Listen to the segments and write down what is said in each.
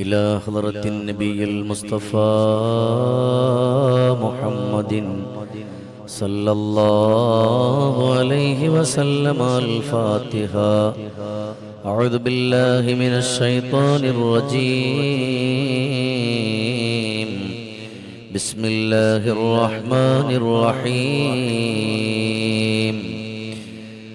إلى حضرة النبي المصطفى محمد صلى الله عليه وسلم الفاتحة. أعوذ بالله من الشيطان الرجيم. بسم الله الرحمن الرحيم.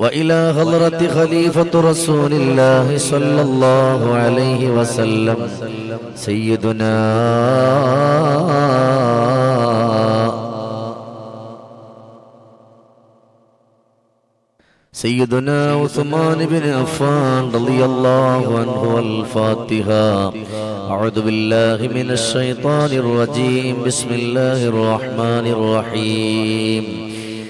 وإلى حضرة خليفة رسول الله صلى الله عليه وسلم. سيدنا سيدنا عثمان بن عفان رضي الله عنه الفاتحة أعوذ بالله من الشيطان الرجيم. بسم الله الرحمن الرحيم.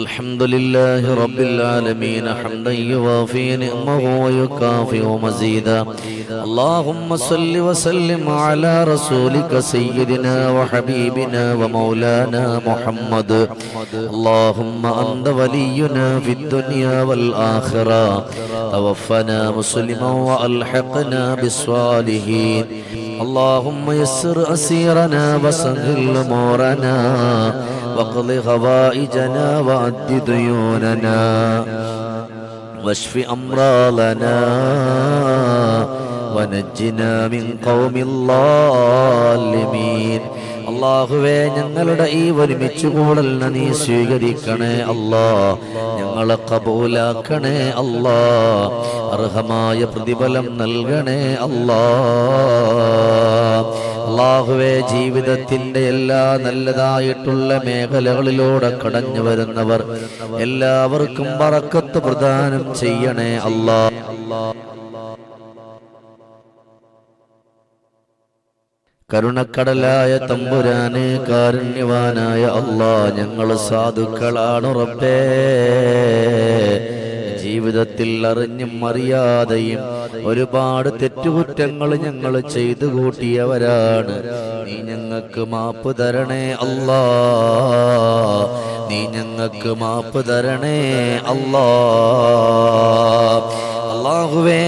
الحمد لله رب العالمين حمدا يوافي نعمه ويكافئ مزيدا اللهم صل وسلم على رسولك سيدنا وحبيبنا ومولانا محمد اللهم أنت ولينا في الدنيا والآخرة توفنا مسلما وألحقنا بالصالحين اللهم يسر أسيرنا وسهل أمورنا واقض غوائجنا وعد ديوننا واشف أمراضنا ونجنا من قوم الظالمين അള്ളാഹുവേ ഞങ്ങളുടെ ഈ ഒരുമിച്ച് കൂടലിനെ നീ സ്വീകരിക്കണേ അല്ലാ ഞങ്ങളെ കബൂലാക്കണേ അല്ലാ അർഹമായ പ്രതിഫലം നൽകണേ അല്ലാ അള്ളാഹുവെ ജീവിതത്തിന്റെ എല്ലാ നല്ലതായിട്ടുള്ള മേഖലകളിലൂടെ കടഞ്ഞു വരുന്നവർ എല്ലാവർക്കും പറക്കത്ത് പ്രദാനം ചെയ്യണേ അല്ലാ കരുണക്കടലായ തമ്പുരാന് കാരുണ്യവാനായ അള്ളാ ഞങ്ങൾ സാധുക്കളാണ് റബ്ബേ. ജീവിതത്തിൽ അറിഞ്ഞും അറിയാതെയും ഒരുപാട് തെറ്റുകുറ്റങ്ങൾ ഞങ്ങൾ ചെയ്തു കൂട്ടിയവരാണ്. നീ ഞങ്ങൾക്ക് മാപ്പ് തരണേ അല്ലാ. നീ ഞങ്ങൾക്ക് മാപ്പ് തരണേ അല്ലാ. അള്ളാഹുവേ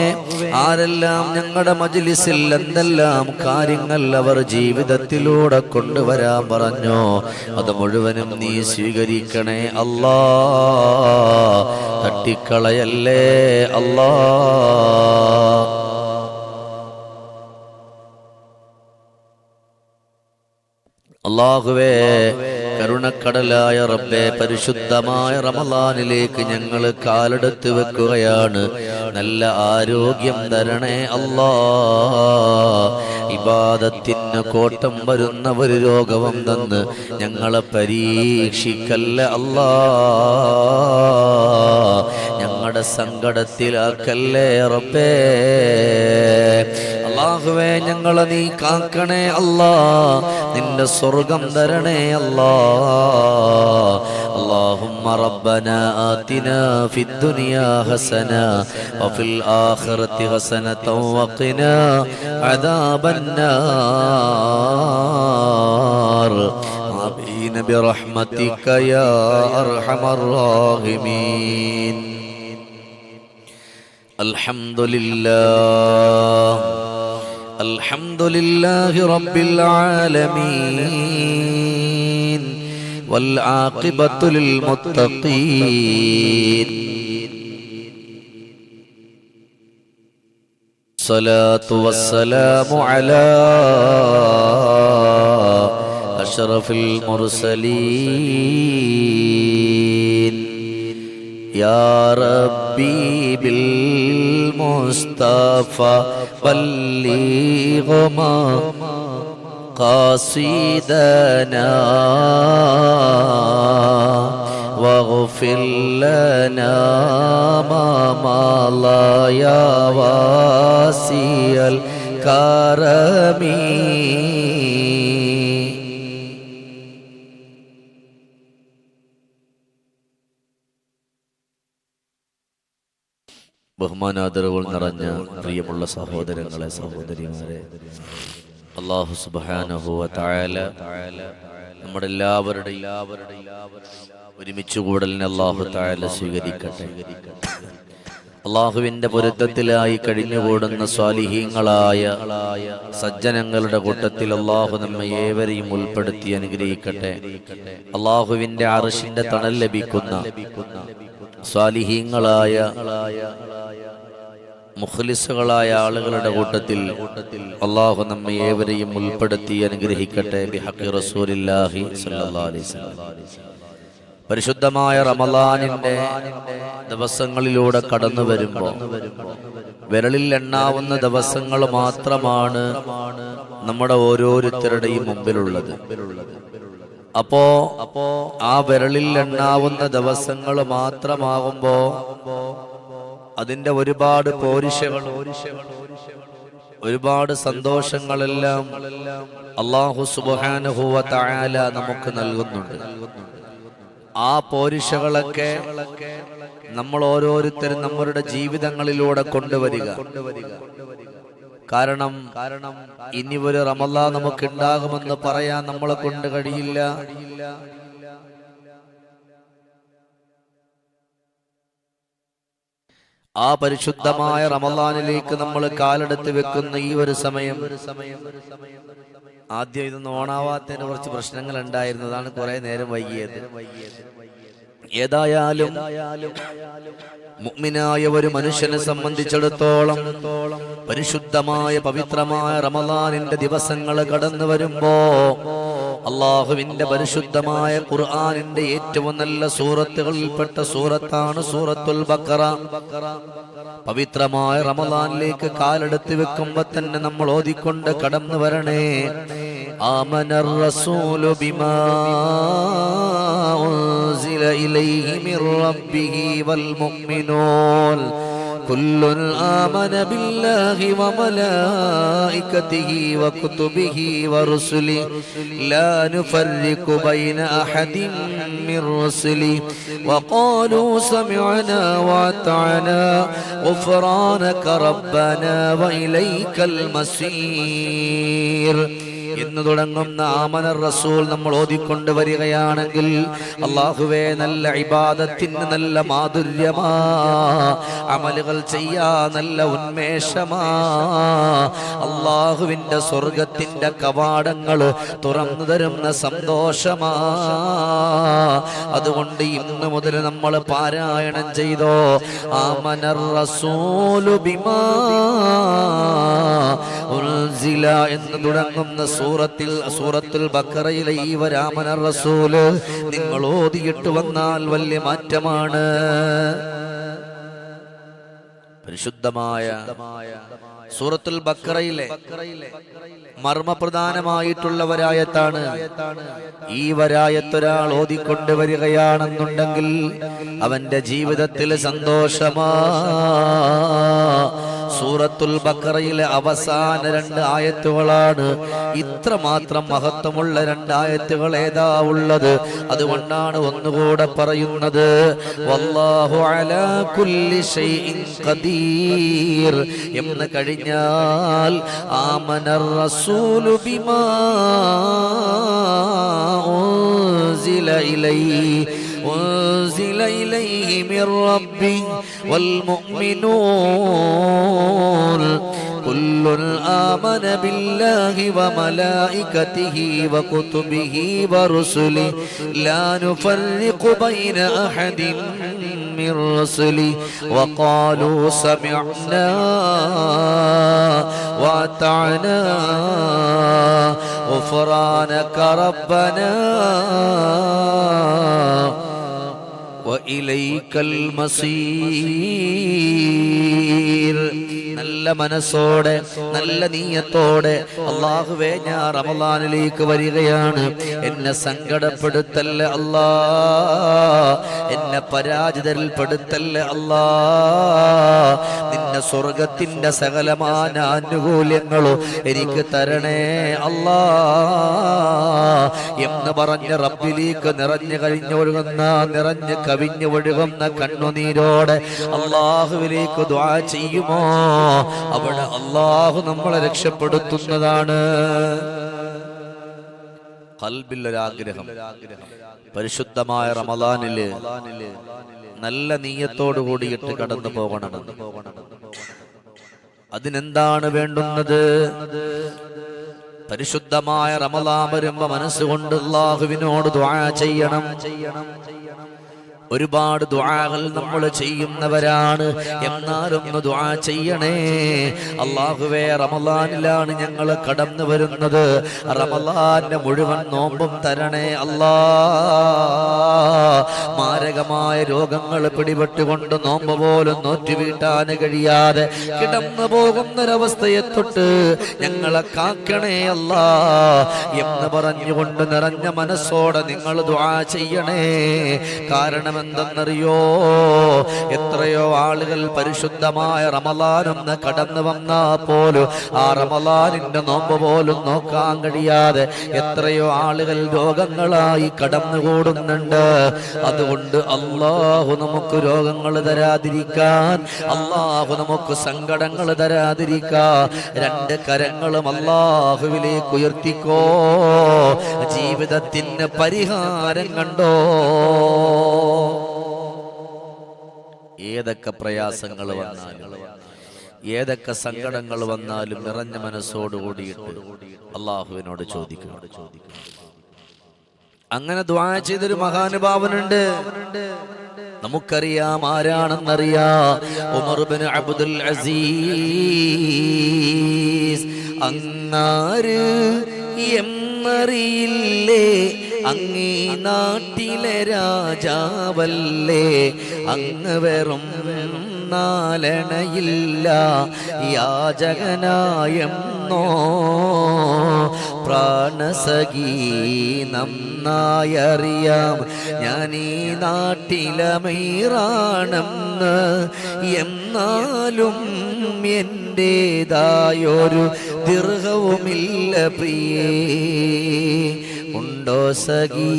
ആരെല്ലാം ഞങ്ങളുടെ മജ്ലിസിൽ എന്തെല്ലാം കാര്യങ്ങൾ അവർ ജീവിതത്തിലൂടെ കൊണ്ടുവരാൻ പറഞ്ഞോ അത് മുഴുവനും നീ സ്വീകരിക്കണേ അല്ലാ. തട്ടിക്കളയല്ലേ അല്ലാ. അള്ളാഹുവേ കരുണക്കടലായ റബ്ബെ പരിശുദ്ധമായ റമലാനിലേക്ക് ഞങ്ങൾ കാലെടുത്ത് വെക്കുകയാണ്. നല്ല ആരോഗ്യം തരണേ അല്ലാ. ഇബാദത്തിന് കോട്ടം വരുന്ന ഒരു രോഗവും തന്ന് ഞങ്ങളെ പരീക്ഷിക്കല്ല അല്ലാ. സങ്കടത്തിലാക്കല്ലേ റബ്ബേ അള്ളാഹുവേ ഞങ്ങളെ നീ കാക്കണേ അല്ലാ നിന്റെ സ്വർഗം തരണേ അല്ലാ اللهم ربنا آتنا في الدنيا حسنة وفي الآخرة حسنة وقنا عذاب النار آمين برحمتك يا أرحم الراحمين الحمد لله. الحمد لله رب العالمين. والعاقبة للمتقين. الصلاة والسلام على أشرف المرسلين. يا ربي بالمصطفى بلغ ما قاصدنا واغفر لنا ما مضى يا واسع الكرم. ബഹുമാനാദരവുകൾ നിറഞ്ഞ പ്രിയമുള്ള സഹോദരങ്ങളെ സഹോദരിമാരെ. അള്ളാഹു സുബാനഹുവ തായാല നമ്മുടെ എല്ലാവരുടെയും ഒരുമിച്ച് കൂടലിനെ അള്ളാഹു തായാല സ്വീകരിക്കട്ടെ. അള്ളാഹുവിന്റെ പൊരുത്തത്തിലായി കഴിഞ്ഞുകൂടുന്ന സ്വാലിഹീങ്ങളായ സജ്ജനങ്ങളുടെ കൂട്ടത്തിൽ അള്ളാഹു നമ്മെ ഏവരെയും ഉൾപ്പെടുത്തി അനുഗ്രഹിക്കട്ടെ. അള്ളാഹുവിന്റെ അറിഷിന്റെ തണൽ ലഭിക്കുന്ന സ്വാലിഹീങ്ങളായ മുഖലിസുകളായ ആളുകളുടെ കൂട്ടത്തിൽ അള്ളാഹു നമ്മെ ഏവരെയും ഉൾപ്പെടുത്തി അനുഗ്രഹിക്കട്ടെ. പരിശുദ്ധമായ റമലാനിന്റെ ദിവസങ്ങളിലൂടെ കടന്നു വരുമ്പോ വിരളിൽ എണ്ണാവുന്ന ദിവസങ്ങൾ മാത്രമാണ് നമ്മുടെ ഓരോരുത്തരുടെയും മുമ്പിലുള്ളത്. അപ്പോ അപ്പോ ആ വിരളിൽ എണ്ണാവുന്ന ദിവസങ്ങൾ മാത്രമാകുമ്പോ അതിന്റെ ഒരുപാട് പോരിശകൾ ഒരുപാട് സന്തോഷങ്ങളെല്ലാം അള്ളാഹു സുബാനുഹുവ തായാല നമുക്ക് നൽകുന്നുണ്ട്. ആ പോരിഷകളൊക്കെ നമ്മൾ ഓരോരുത്തരും നമ്മളുടെ ജീവിതങ്ങളിലൂടെ കൊണ്ടുവരിക കൊണ്ടുവരിക. കാരണം കാരണം ഇനി ഒരു റമല്ല നമുക്ക് ഉണ്ടാകുമെന്ന് പറയാൻ നമ്മളെ കൊണ്ട് കഴിയില്ല. ആ പരിശുദ്ധമായ റമലാനിലേക്ക് നമ്മൾ കാലെടുത്ത് വെക്കുന്ന ഈ ഒരു സമയം ആദ്യം ഇതൊന്നും ഓണാവാത്തതിന് കുറച്ച് പ്രശ്നങ്ങൾ ഉണ്ടായിരുന്നതാണ് കുറെ നേരം വൈകിയത്. ഏതായാലും മുഗ്മിനായ ഒരു മനുഷ്യനെ സംബന്ധിച്ചിടത്തോളം പരിശുദ്ധമായ പവിത്രമായ റമദാനിന്റെ ദിവസങ്ങൾ കടന്നു വരുമ്പോ അള്ളാഹുവിന്റെ പരിശുദ്ധമായ ഖുർആാനിന്റെ ഏറ്റവും നല്ല സൂറത്തുകളിൽപ്പെട്ട സൂറത്താണ് സൂറത്തുൽ ബക്കറ പവിത്രമായ റമദാനിലേക്ക് കാലെടുത്ത് വെക്കുമ്പോ തന്നെ നമ്മൾ ഓതിക്കൊണ്ട് കടന്നു വരണേ. ആമനർ റസൂലു ബിമാ إليه من ربه والمؤمنون كل آمن بالله وملائكته وكتبه ورسله لا نفرق بين أحد من رسله وقالوا سمعنا واتعنا غفرانك ربنا وإليك المسير എന്ന് തുടങ്ങുന്ന ആമന റസൂൽ നമ്മൾ ഓതിക്കൊണ്ട് വരികയാണെങ്കിൽ അള്ളാഹുവേ നല്ല ഇബാദത്തിന് നല്ല മാധുര്യമാ. അമലുകൾ ചെയ്യാ നല്ല ഉന്മേഷമാ. അള്ളാഹുവിന്റെ സ്വർഗത്തിന്റെ കവാടങ്ങൾ തുറന്നു തരുന്ന സന്തോഷമാ. അതുകൊണ്ട് ഇന്ന് മുതൽ നമ്മൾ പാരായണം ചെയ്തോ. ആമന റസൂലു ബിമാ എന്ന് തുടങ്ങുന്ന സൂറത്തിൽ സൂറത്തുൽ ബക്കറയിലെ ഈ വരാമന റസൂൽ നിങ്ങൾ ഓതിയിട്ട് വന്നാൽ വലിയ മാറ്റമാണ്. പരിശുദ്ധമായ സൂറത്തുൽ ബക്കറയിലെ മർമ്മപ്രധാനമായിട്ടുള്ളവരായത്താണ് ഈ വരായത്തൊരാൾ ഓതിക്കൊണ്ട് വരികയാണെന്നുണ്ടെങ്കിൽ അവന്റെ ജീവിതത്തിൽ സന്തോഷമാ സൂറത്തുൽ ബക്കറയിലെ അവസാന രണ്ട് ആയത്തുകളാണ് ഇത്രമാത്രം മഹത്വമുള്ള രണ്ടായത്തുകൾ ഏതാ ഉള്ളത് അതുകൊണ്ടാണ് ഒന്നുകൂടെ പറയുന്നത് വല്ലാഹു അലാ കുല്ലി ഷൈഇൻ ഖദീർ എന്ന് കഴിഞ്ഞാൽ ആമനർ ബിമാ ഉൻസില ഇലൈഹി أنزل إليه من ربه والمؤمنون. كل آمن بالله وملائكته وكتبه ورسله. لا نفرق بين أحد من رسله. وقالوا سمعنا وأطعنا. غفرانك ربنا. നല്ല മനസ്സോടെ നല്ല നീയത്തോടെ അള്ളാഹുവേ ഞാൻ റമലാനിലേക്ക് വരികയാണ്. എന്നെ സങ്കടപ്പെടുത്തല്ല അല്ലാ. എന്നെ പരാജിതരിൽപ്പെടുത്തല്ല അല്ലാ. നിന്റെ സ്വർഗത്തിന്റെ സകലമാന ആനുകൂല്യങ്ങളും എനിക്ക് തരണേ അല്ലാ എന്ന് പറഞ്ഞ് റബ്ബിലേക്ക് നിറഞ്ഞു കഴിഞ്ഞൊഴുകുന്ന നിറഞ്ഞ് കവിഞ്ഞു ഒഴുകുന്ന കണ്ണുനീരോടെ അള്ളാഹുവിലേക്ക് ദ്വാ ചെയ്യുമോ? അവിടെ അള്ളാഹു നമ്മളെ രക്ഷപ്പെടുത്തുന്നതാണ്. കൽബില്ലൊരാഗ്രഹം പരിശുദ്ധമായ റമദാനിൽ നല്ല നീയത്തോടു കൂടിയിട്ട് കടന്നു പോകണമെന്ന് അതിനെന്താണ് വേണ്ടുന്നത്? പരിശുദ്ധമായ റമലാ വരുമ്പോ മനസ്സുകൊണ്ട് അള്ളാഹുവിനോട് ദ്വാ ചെയ്യണം. ഒരുപാട് ദുആകൾ നമ്മൾ ചെയ്യുന്നവരാണ്. എന്നാലൊന്ന് ദുആ ചെയ്യണേ. അള്ളാഹുവേ റമലാനിലാണ് ഞങ്ങൾ കടന്നു വരുന്നത്. റമലാന്റെ മുഴുവൻ നോമ്പും തരണേ അല്ലാ. മാരകമായ രോഗങ്ങൾ പിടിപെട്ടുകൊണ്ട് നോമ്പ് പോലും നോറ്റുവീട്ടാൻ കഴിയാതെ കിടന്നു പോകുന്നൊരവസ്ഥയെ തൊട്ട് ഞങ്ങളെ കാക്കണേ അല്ലാ. എന്ന് പറഞ്ഞുകൊണ്ട് നിറഞ്ഞ മനസ്സോടെ നിങ്ങൾ ദുആ ചെയ്യണേ. കാരണം എന്തെന്നറിയോ? എത്രയോ ആളുകൾ പരിശുദ്ധമായ റമലാനൊന്ന് കടന്നു വന്നാ പോലും ആ റമലാനിന്റെ നോമ്പ് പോലും നോക്കാൻ കഴിയാതെ എത്രയോ ആളുകൾ രോഗങ്ങളായി കടന്നുകൂടുന്നുണ്ട്. അതുകൊണ്ട് അള്ളാഹു നമുക്ക് രോഗങ്ങൾ തരാതിരിക്കാൻ അള്ളാഹു നമുക്ക് സങ്കടങ്ങൾ തരാതിരിക്കാൻ രണ്ട് കരങ്ങളും അള്ളാഹുവിലേക്ക് ഉയർത്തിക്കോ. ജീവിതത്തിന് പരിഹാരം കണ്ടോ? ഏതൊക്കെ പ്രയാസങ്ങൾ വന്നാലും ഏതൊക്കെ സങ്കടങ്ങൾ വന്നാലും നിറഞ്ഞ മനസ്സോട് കൂടിയിട്ട് അള്ളാഹുവിനോട് ചോദിക്കുക അങ്ങനെ ദ്വാ ചെയ്തൊരു മഹാനുഭാവനുണ്ട്. നമുക്കറിയാം ആരാണെന്നറിയാ? അബ്ദുൽ അസീസ്. അങ്ങാര് എന്നറിയില്ലേ അങ്ങീ നാട്ടിലെ രാജാവല്ലേ? അങ്ങ് വെറും നാലണയില്ല യാചകനായം നോ പ്രാണസഖീ നന്നായറിയാം ഞാൻ ഈ നാട്ടിലമീറാണെന്ന്. എന്നാലും എന്റേതായൊരു ദീർഘവുമില്ല പ്രിയേ. ഉണ്ടോ സഖി?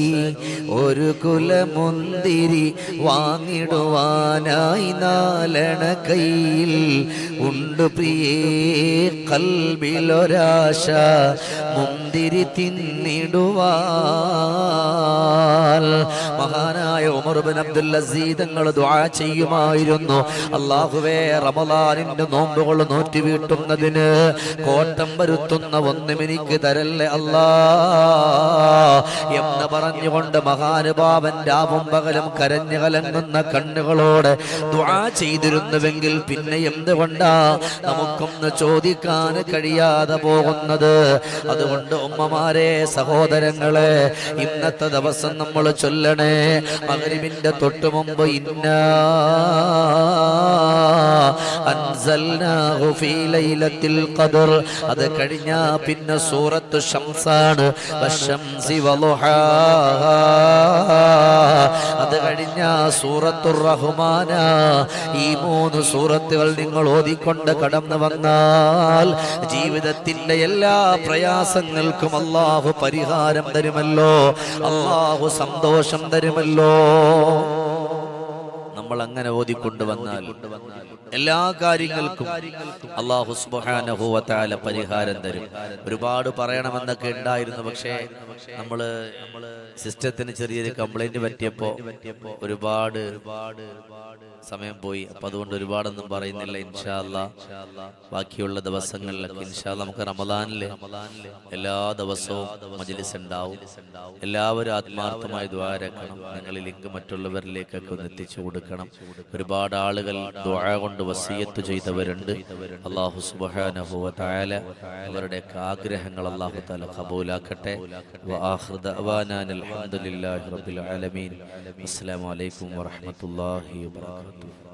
ഒരു കുലമുന്തിരി വാങ്ങിടുവാനായി നാലണ കയ്യിൽ. ഉണ്ട് പ്രിയേ കൽബിലൊരാശ മുന്തിരി തിന്നിടുവാൽ മഹാനായ ഉമർ ബിൻ അബ്ദുൽ അസീദ് ദ്വാ ചെയ്യുമായിരുന്നു. അള്ളാഹുവേ റമലാലിന്റെ നോമ്പുകൾ നോറ്റി വീട്ടുന്നതിന് കോട്ടം വരുത്തുന്ന ഒന്നും എനിക്ക് തരല്ലേ അല്ലാ. എന്ന് പറഞ്ഞുകൊണ്ട് മഹാനുഭാവൻ രാവും പകലും കരഞ്ഞു കലങ്ങുന്ന കണ്ണുകളോട് ദുആ ചെയ്തിരുന്നുവെങ്കിൽ പിന്നെ എന്തുകൊണ്ടാ നമുക്കൊന്ന് ചോദിക്കാൻ കഴിയാതെ പോകുന്നത്? അതുകൊണ്ട് ഉമ്മമാരെ സഹോദരങ്ങളെ ഇന്നത്തെ ദിവസം നമ്മൾ ചൊല്ലണേ മകരിവിന്റെ തൊട്ടുമുമ്പ് ഇന്ന അൻസൽനാഹു ഫീ ലൈലത്തിൽ ഖദർ. അത് കഴിഞ്ഞ പിന്നെ സൂറത്ത് ഷംസാണ്. വശംസി വളുഹാ അത് കഴിഞ്ഞ സൂറത്തുർ റഹ്മാന. ഈ മൂന്ന് സൂറത്തുകൾ നിങ്ങൾ ഓതിക്കൊണ്ട് കടന്നു വന്നാൽ ജീവിതത്തിന്റെ എല്ലാ പ്രയാസങ്ങൾക്കും അള്ളാഹു പരിഹാരം തരുമല്ലോ. അള്ളാഹു സന്തോഷം തരുമല്ലോ. നമ്മൾ അങ്ങനെ ഓതിക്കൊണ്ട് ഓതിക്കൊണ്ടുവന്നാൽ എല്ലാ കാര്യങ്ങൾക്കും അള്ളാഹു പരിഹാരം തരും. ഒരുപാട് പറയണമെന്നൊക്കെ ഉണ്ടായിരുന്നു പക്ഷേ നമ്മൾ സിസ്റ്റത്തിന് ചെറിയൊരു കംപ്ലൈന്റ് പറ്റിയപ്പോ ഒരുപാട് ഒരുപാട് ഒരുപാട് സമയം പോയി. അപ്പൊ അതുകൊണ്ട് ഒരുപാടൊന്നും പറയുന്നില്ല ഇൻഷാല്ല ബാക്കിയുള്ള ദിവസങ്ങളിലൊക്കെ ഇൻഷാല്ല നമുക്ക് റമദാനിൽ എല്ലാ ദിവസവും മജലിസ് ഉണ്ടാവും. എല്ലാവരും ആത്മാർത്ഥമായി ദ്വാരക്കണം നിങ്ങൾ ലിങ്ക് മറ്റുള്ളവരിലേക്കൊക്കെ ഒന്ന് എത്തിച്ചു കൊടുക്കണം. ഒരുപാട് ആളുകൾ ദ്വാര കൊണ്ട് വസീയത്ത് ചെയ്തവരുണ്ട്. അള്ളാഹു സുബ്ഹാനഹു തായാല അവരുടെ അവരുടെയൊക്കെ ആഗ്രഹങ്ങൾ അള്ളാഹു താല കബൂലാക്കട്ടെ അസ്സാം വലൈക്കും ആലമീൻ. അസ്സലാമു അലൈക്കും Amen.